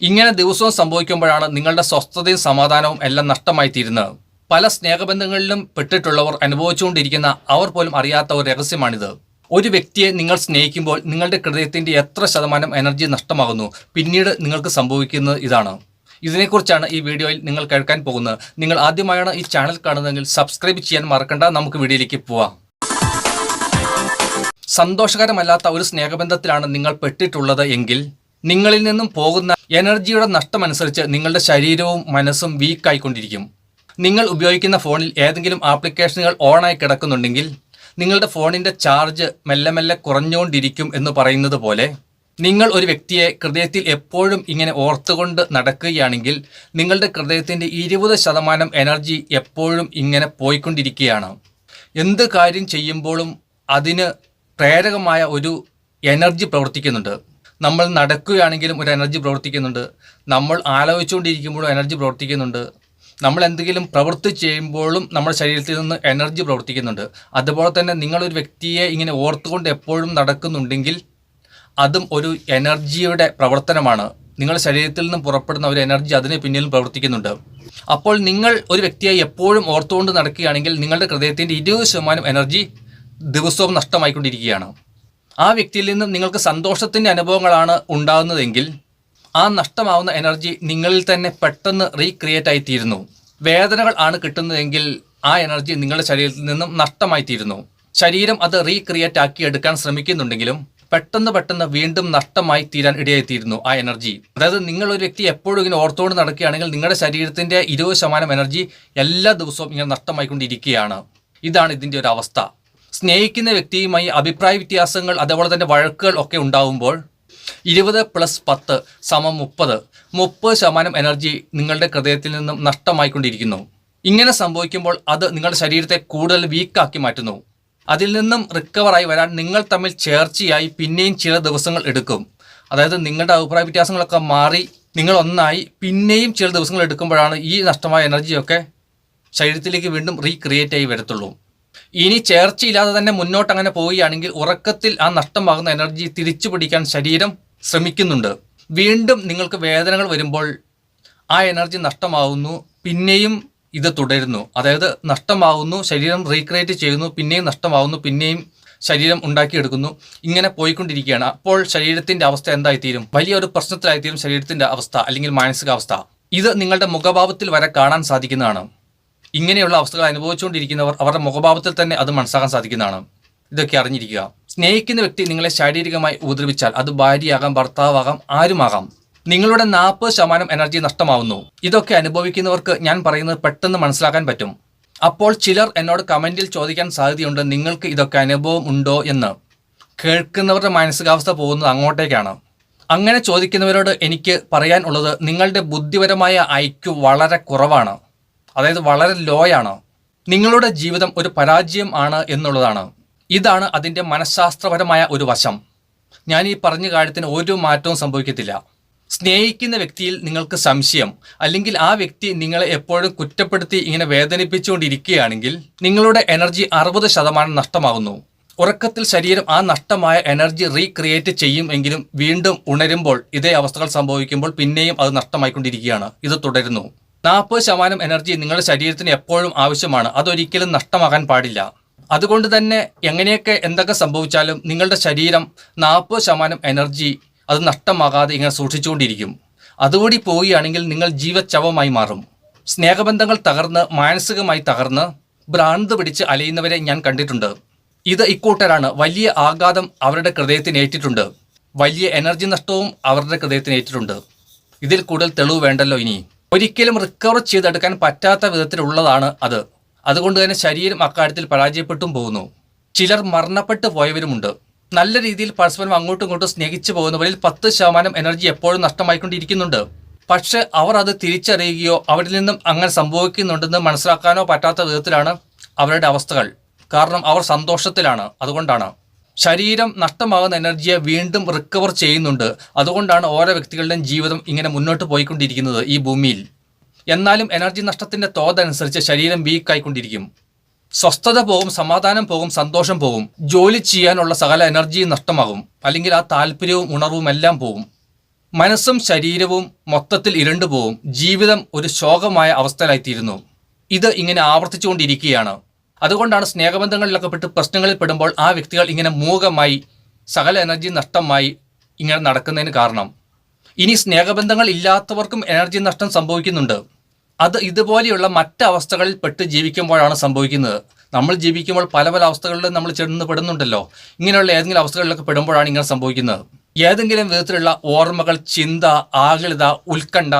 ഇങ്ങനെ ദിവസവും സംഭവിക്കുമ്പോഴാണ് നിങ്ങളുടെ സ്വസ്ഥതയും സമാധാനവും എല്ലാം നഷ്ടമായി തീരുന്നത് പല സ്നേഹബന്ധങ്ങളിലും പെട്ടിട്ടുള്ളവർ അനുഭവിച്ചുകൊണ്ടിരിക്കുന്ന അവർ പോലും അറിയാത്ത ഒരു രഹസ്യമാണിത്. ഒരു വ്യക്തിയെ നിങ്ങൾ സ്നേഹിക്കുമ്പോൾ നിങ്ങളുടെ ഹൃദയത്തിന്റെ എത്ര ശതമാനം എനർജി നഷ്ടമാകുന്നു. പിന്നീട് നിങ്ങൾക്ക് സംഭവിക്കുന്നത് ഇതാണ്. ഇതിനെക്കുറിച്ചാണ് ഈ വീഡിയോയിൽ നിങ്ങൾ കേൾക്കാൻ പോകുന്നത്. നിങ്ങൾ ആദ്യമായാണ് ഈ ചാനൽ കാണുന്നതെങ്കിൽ സബ്സ്ക്രൈബ് ചെയ്യാൻ മറക്കണ്ട. നമുക്ക് വീഡിയോയിലേക്ക് പോവാം. സന്തോഷകരമല്ലാത്ത ഒരു സ്നേഹബന്ധത്തിലാണ് നിങ്ങൾ പെട്ടിട്ടുള്ളത് എങ്കിൽ നിങ്ങളിൽ നിന്നും പോകുന്ന എനർജിയുടെ നഷ്ടമനുസരിച്ച് നിങ്ങളുടെ ശരീരവും മനസ്സും വീക്കായിക്കൊണ്ടിരിക്കും. നിങ്ങൾ ഉപയോഗിക്കുന്ന ഫോണിൽ ഏതെങ്കിലും ആപ്ലിക്കേഷനുകൾ ഓണായി കിടക്കുന്നുണ്ടെങ്കിൽ നിങ്ങളുടെ ഫോണിന്റെ ചാർജ് മെല്ലെ മെല്ലെ കുറഞ്ഞുകൊണ്ടിരിക്കും എന്ന് പറയുന്നത് പോലെ നിങ്ങൾ ഒരു വ്യക്തിയെ ഹൃദയത്തിൽ എപ്പോഴും ഇങ്ങനെ ഓർത്തുകൊണ്ട് നടക്കുകയാണെങ്കിൽ നിങ്ങളുടെ ഹൃദയത്തിന്റെ ഇരുപത് ശതമാനം എനർജി എപ്പോഴും ഇങ്ങനെ പോയിക്കൊണ്ടിരിക്കുകയാണ്. എന്ത് കാര്യം ചെയ്യുമ്പോഴും അതിന് പ്രേരകമായ ഒരു എനർജി പ്രവർത്തിക്കുന്നുണ്ട്. നമ്മൾ നടക്കുകയാണെങ്കിലും ഒരു എനർജി പ്രവർത്തിക്കുന്നുണ്ട്. നമ്മൾ ആലോചിച്ചുകൊണ്ടിരിക്കുമ്പോഴും എനർജി പ്രവർത്തിക്കുന്നുണ്ട്. നമ്മൾ എന്തെങ്കിലും പ്രവൃത്തി ചെയ്യുമ്പോഴും നമ്മുടെ ശരീരത്തിൽ നിന്ന് എനർജി പ്രവർത്തിക്കുന്നുണ്ട്. അതുപോലെ തന്നെ നിങ്ങളൊരു വ്യക്തിയെ ഇങ്ങനെ ഓർത്തുകൊണ്ട് എപ്പോഴും നടക്കുന്നുണ്ടെങ്കിൽ അതും ഒരു എനർജിയുടെ പ്രവർത്തനമാണ്. നിങ്ങളുടെ ശരീരത്തിൽ നിന്ന് പുറപ്പെടുന്ന ഒരു എനർജി അതിന് പിന്നിലും പ്രവർത്തിക്കുന്നുണ്ട്. അപ്പോൾ നിങ്ങൾ ഒരു വ്യക്തിയെ എപ്പോഴും ഓർത്തുകൊണ്ട് നടക്കുകയാണെങ്കിൽ നിങ്ങളുടെ ഹൃദയത്തിന്റെ ഇരുപത് ശതമാനം എനർജി ദിവസവും നഷ്ടമായിക്കൊണ്ടിരിക്കുകയാണ്. ആ വ്യക്തിയിൽ നിന്ന് നിങ്ങൾക്ക് സന്തോഷത്തിന്റെ അനുഭവങ്ങളാണ് ഉണ്ടാകുന്നതെങ്കിൽ ആ നഷ്ടമാവുന്ന എനർജി നിങ്ങളിൽ തന്നെ പെട്ടെന്ന് റീക്രിയേറ്റ് ആയിത്തീരുന്നു. വേദനകൾ ആണ് കിട്ടുന്നതെങ്കിൽ ആ എനർജി നിങ്ങളുടെ ശരീരത്തിൽ നിന്നും നഷ്ടമായി തീരുന്നു ശരീരം അത് റീക്രിയേറ്റ് ആക്കി എടുക്കാൻ ശ്രമിക്കുന്നുണ്ടെങ്കിലും പെട്ടെന്ന് പെട്ടെന്ന് വീണ്ടും നഷ്ടമായി തീരാൻ ഇടയായിത്തീരുന്നു ആ എനർജി അതായത് നിങ്ങൾ ഒരു വ്യക്തി എപ്പോഴും ഇങ്ങനെ ഓർത്തുകൊണ്ട് നടക്കുകയാണെങ്കിൽ നിങ്ങളുടെ ശരീരത്തിന്റെ ഇരുപത് ശതമാനം എനർജി എല്ലാ ദിവസവും ഇങ്ങനെ നഷ്ടമായിക്കൊണ്ടിരിക്കുകയാണ്. ഇതാണ് ഇതിന്റെ ഒരു അവസ്ഥ. സ്നേഹിക്കുന്ന വ്യക്തിയുമായി അഭിപ്രായ വ്യത്യാസങ്ങൾ അതേപോലെ തന്നെ വഴക്കുകൾ ഒക്കെ ഉണ്ടാവുമ്പോൾ ഇരുപത് പ്ലസ് പത്ത് സമം മുപ്പത് മുപ്പത് ശതമാനം എനർജി നിങ്ങളുടെ ഹൃദയത്തിൽ നിന്നും നഷ്ടമായിക്കൊണ്ടിരിക്കുന്നു. ഇങ്ങനെ സംഭവിക്കുമ്പോൾ അത് നിങ്ങളുടെ ശരീരത്തെ കൂടുതൽ വീക്കാക്കി മാറ്റുന്നു. അതിൽ നിന്നും റിക്കവറായി വരാൻ നിങ്ങൾ തമ്മിൽ ചേർച്ചയായി പിന്നെയും ചില ദിവസങ്ങൾ എടുക്കും. അതായത് നിങ്ങളുടെ അഭിപ്രായ വ്യത്യാസങ്ങളൊക്കെ മാറി നിങ്ങൾ ഒന്നായി പിന്നെയും ചില ദിവസങ്ങൾ എടുക്കുമ്പോഴാണ് ഈ നഷ്ടമായ എനർജിയൊക്കെ ശരീരത്തിലേക്ക് വീണ്ടും റീക്രിയേറ്റ് ആയി വരത്തുള്ളൂ. ഇനി ചേർച്ചയില്ലാതെ തന്നെ മുന്നോട്ട് അങ്ങനെ പോവുകയാണെങ്കിൽ ഉറക്കത്തിൽ ആ നഷ്ടമാകുന്ന എനർജി തിരിച്ചു പിടിക്കാൻ ശരീരം ശ്രമിക്കുന്നുണ്ട്. വീണ്ടും നിങ്ങൾക്ക് വേദനകൾ വരുമ്പോൾ ആ എനർജി നഷ്ടമാവുന്നു പിന്നെയും ഇത് തുടരുന്നു. അതായത് നഷ്ടമാവുന്നു ശരീരം റീക്രിയേറ്റ് ചെയ്യുന്നു പിന്നെയും നഷ്ടമാവുന്നു പിന്നെയും ശരീരം ഉണ്ടാക്കിയെടുക്കുന്നു. ഇങ്ങനെ പോയിക്കൊണ്ടിരിക്കുകയാണ്. അപ്പോൾ ശരീരത്തിന്റെ അവസ്ഥ എന്തായിത്തീരും? വലിയൊരു പ്രശ്നത്തിലായിത്തീരും ശരീരത്തിന്റെ അവസ്ഥ അല്ലെങ്കിൽ മാനസികാവസ്ഥ. ഇത് നിങ്ങളുടെ മുഖഭാവത്തിൽ വരെ കാണാൻ സാധിക്കുന്നതാണ്. ഇങ്ങനെയുള്ള അവസ്ഥകൾ അനുഭവിച്ചുകൊണ്ടിരിക്കുന്നവർ അവരുടെ മുഖഭാവത്തിൽ തന്നെ അത് മനസ്സാക്കാൻ സാധിക്കുന്നതാണ്. ഇതൊക്കെ അറിഞ്ഞിരിക്കുക. സ്നേഹിക്കുന്ന വ്യക്തി നിങ്ങളെ ശാരീരികമായി ഉപദ്രവിച്ചാൽ അത് ഭാര്യയാകാം ഭർത്താവാകാം ആരുമാകാം. നിങ്ങളുടെ നാൽപ്പത് ശതമാനം എനർജി നഷ്ടമാവുന്നു. ഇതൊക്കെ അനുഭവിക്കുന്നവർക്ക് ഞാൻ പറയുന്നത് പെട്ടെന്ന് മനസ്സിലാക്കാൻ പറ്റും. അപ്പോൾ ചിലർ എന്നോട് കമന്റിൽ ചോദിക്കാൻ സാധ്യതയുണ്ട് നിങ്ങൾക്ക് ഇതൊക്കെ അനുഭവം ഉണ്ടോ എന്ന്? കേൾക്കുന്നവരുടെ മാനസികാവസ്ഥ പോകുന്നത് അങ്ങോട്ടേക്കാണ്. അങ്ങനെ ചോദിക്കുന്നവരോട് എനിക്ക് പറയാനുള്ളത് നിങ്ങളുടെ ബുദ്ധിപരമായ ഐക്യു വളരെ കുറവാണ്. അതായത് വളരെ ലോ ആണ് നിങ്ങളുടെ ജീവിതം ഒരു പരാജയം ആണ് എന്നുള്ളതാണ്. ഇതാണ് അതിന്റെ മനഃശാസ്ത്രപരമായ ഒരു വശം. ഞാൻ ഈ പറഞ്ഞ കാര്യത്തിന് ഒരു മാറ്റവും സംഭവിക്കത്തില്ല. സ്നേഹിക്കുന്ന വ്യക്തിയിൽ നിങ്ങൾക്ക് സംശയം അല്ലെങ്കിൽ ആ വ്യക്തി നിങ്ങളെ എപ്പോഴും കുറ്റപ്പെടുത്തി ഇങ്ങനെ വേദനിപ്പിച്ചുകൊണ്ടിരിക്കുകയാണെങ്കിൽ നിങ്ങളുടെ എനർജി അറുപത് ശതമാനം നഷ്ടമാകുന്നു. ഉറക്കത്തിൽ ശരീരം ആ നഷ്ടമായ എനർജി റീക്രിയേറ്റ് ചെയ്യും എങ്കിലും വീണ്ടും ഉണരുമ്പോൾ ഇതേ അവസ്ഥകൾ സംഭവിക്കുമ്പോൾ പിന്നെയും അത് നഷ്ടമായിക്കൊണ്ടിരിക്കുകയാണ്. ഇത് തുടരുന്നു. നാൽപ്പത് ശതമാനം എനർജി നിങ്ങളുടെ ശരീരത്തിന് എപ്പോഴും ആവശ്യമാണ്. അതൊരിക്കലും നഷ്ടമാകാൻ പാടില്ല. അതുകൊണ്ട് തന്നെ എങ്ങനെയൊക്കെ എന്തൊക്കെ സംഭവിച്ചാലും നിങ്ങളുടെ ശരീരം നാൽപ്പത് ശതമാനം എനർജി അത് നഷ്ടമാകാതെ ഇങ്ങനെ സൂക്ഷിച്ചുകൊണ്ടിരിക്കും. അതുകൂടി പോവുകയാണെങ്കിൽ നിങ്ങൾ ജീവച്ചവമായി മാറും. സ്നേഹബന്ധങ്ങൾ തകർന്ന് മാനസികമായി തകർന്ന് ഭ്രാന്ത് പിടിച്ച് അലയുന്നവരെ ഞാൻ കണ്ടിട്ടുണ്ട്. ഇത് ഇക്കൂട്ടരാണ്. വലിയ ആഘാതം അവരുടെ ഹൃദയത്തിന് ഏറ്റിട്ടുണ്ട്. വലിയ എനർജി നഷ്ടവും അവരുടെ ഹൃദയത്തിന് ഏറ്റിട്ടുണ്ട്. ഇതിൽ കൂടുതൽ തെളിവ് വേണ്ടല്ലോ ഇനി. ഒരിക്കലും റിക്കവർ ചെയ്തെടുക്കാൻ പറ്റാത്ത വിധത്തിലുള്ളതാണ് അത്. അതുകൊണ്ട് തന്നെ ശരീരം അക്കാര്യത്തിൽ പരാജയപ്പെട്ടും പോകുന്നു. ചിലർ മരണപ്പെട്ടു പോയവരുമുണ്ട്. നല്ല രീതിയിൽ പരസ്പരം അങ്ങോട്ടും ഇങ്ങോട്ടും സ്നേഹിച്ചു പോകുന്നവരിൽ പത്ത് ശതമാനം എനർജി എപ്പോഴും നഷ്ടമായിക്കൊണ്ടിരിക്കുന്നുണ്ട്. പക്ഷെ അവർ അത് തിരിച്ചറിയുകയോ അവരിൽ നിന്നും അങ്ങനെ സംഭവിക്കുന്നുണ്ടെന്ന് മനസ്സിലാക്കാനോ പറ്റാത്ത വിധത്തിലാണ് അവരുടെ അവസ്ഥകൾ. കാരണം അവർ സന്തോഷത്തിലാണ്. അതുകൊണ്ടാണ്. ശരീരം നഷ്ടമാകുന്ന എനർജിയെ വീണ്ടും റിക്കവർ ചെയ്യുന്നുണ്ട്. അതുകൊണ്ടാണ് ഓരോ വ്യക്തികളുടെയും ജീവിതം ഇങ്ങനെ മുന്നോട്ട് പോയിക്കൊണ്ടിരിക്കുന്നത് ഈ ഭൂമിയിൽ. എന്നാലും എനർജി നഷ്ടത്തിന്റെ തോതനുസരിച്ച് ശരീരം വീക്കായിക്കൊണ്ടിരിക്കും സ്വസ്ഥത പോകും സമാധാനം പോകും സന്തോഷം പോകും. ജോലി ചെയ്യാനുള്ള സകല എനർജിയും നഷ്ടമാകും. അല്ലെങ്കിൽ ആ താല്പര്യവും ഉണർവും എല്ലാം പോകും. മനസ്സും ശരീരവും മൊത്തത്തിൽ ഇരണ്ടു പോവും ജീവിതം ഒരു ശോകമായ അവസ്ഥയിലായിത്തീരുന്നു. ഇത് ഇങ്ങനെ ആവർത്തിച്ചുകൊണ്ടിരിക്കുകയാണ്. അതുകൊണ്ടാണ് സ്നേഹബന്ധങ്ങളിലൊക്കെ പെട്ട് പ്രശ്നങ്ങളിൽ പെടുമ്പോൾ ആ വ്യക്തികൾ ഇങ്ങനെ മൂകമായി സകല എനർജി നഷ്ടമായി ഇങ്ങനെ നടക്കുന്നതിന് കാരണം. ഇനി സ്നേഹബന്ധങ്ങൾ ഇല്ലാത്തവർക്കും എനർജി നഷ്ടം സംഭവിക്കുന്നുണ്ട്. അത് ഇതുപോലെയുള്ള മറ്റ് അവസ്ഥകളിൽ പെട്ട് ജീവിക്കുമ്പോഴാണ് സംഭവിക്കുന്നത്. നമ്മൾ ജീവിക്കുമ്പോൾ പല പല അവസ്ഥകളിലും നമ്മൾ ചെന്ന് പെടുന്നുണ്ടല്ലോ. ഇങ്ങനെയുള്ള ഏതെങ്കിലും അവസ്ഥകളിലൊക്കെ പെടുമ്പോഴാണ് ഇങ്ങനെ സംഭവിക്കുന്നത്. ഏതെങ്കിലും വിധത്തിലുള്ള ഓർമ്മകൾ ചിന്ത ആകുലത ഉത്കണ്ഠ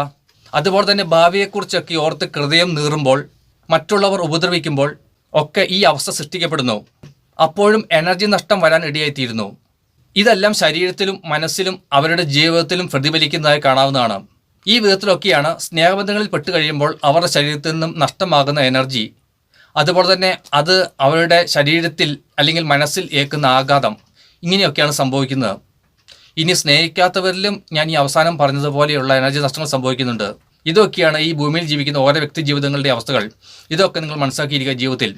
അതുപോലെ തന്നെ ഭാവിയെക്കുറിച്ചൊക്കെ ഓർത്ത് ഹൃദയം നീറുമ്പോൾ മറ്റുള്ളവർ ഉപദ്രവിക്കുമ്പോൾ ഒക്കെ ഈ അവസ്ഥ സൃഷ്ടിക്കപ്പെടുന്നു. അപ്പോഴും എനർജി നഷ്ടം വരാൻ ഇടയായിത്തീരുന്നു. ഇതെല്ലാം ശരീരത്തിലും മനസ്സിലും അവരുടെ ജീവിതത്തിലും പ്രതിഫലിക്കുന്നതായി കാണാവുന്നതാണ്. ഈ വിധത്തിലൊക്കെയാണ് സ്നേഹബന്ധങ്ങളിൽ പെട്ട് കഴിയുമ്പോൾ അവരുടെ ശരീരത്തിൽ നിന്നും നഷ്ടമാകുന്ന എനർജി. അതുപോലെ തന്നെ അത് അവരുടെ ശരീരത്തിൽ അല്ലെങ്കിൽ മനസ്സിൽ ഏൽക്കുന്ന ആഘാതം. ഇങ്ങനെയൊക്കെയാണ് സംഭവിക്കുന്നത്. ഇനി സ്നേഹിക്കാത്തവരിലും ഞാൻ ഈ അവസാനം പറഞ്ഞതുപോലെയുള്ള എനർജി നഷ്ടങ്ങൾ സംഭവിക്കുന്നുണ്ട്. ഇതൊക്കെയാണ് ഈ ഭൂമിയിൽ ജീവിക്കുന്ന ഓരോ വ്യക്തി ജീവിതങ്ങളുടെ അവസ്ഥകൾ. ഇതൊക്കെ നിങ്ങൾ മനസ്സിലാക്കിയിരിക്കുക ജീവിതത്തിൽ.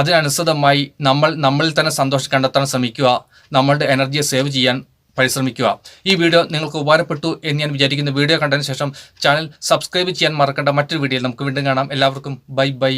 അതിനനുസൃതമായി നമ്മൾ നമ്മളിൽ തന്നെ സന്തോഷം കണ്ടെത്താൻ ശ്രമിക്കുക നമ്മളുടെ എനർജിയെ സേവ് ചെയ്യാൻ പരിശ്രമിക്കുക. ഈ വീഡിയോ നിങ്ങൾക്ക് ഉപകാരപ്പെട്ടു എന്ന് ഞാൻ വിചാരിക്കുന്ന. വീഡിയോ കണ്ടതിന് ശേഷം ചാനൽ സബ്സ്ക്രൈബ് ചെയ്യാൻ മറക്കേണ്ട. മറ്റൊരു വീഡിയോയിൽ നമുക്ക് വീണ്ടും കാണാം. എല്ലാവർക്കും ബൈ ബൈ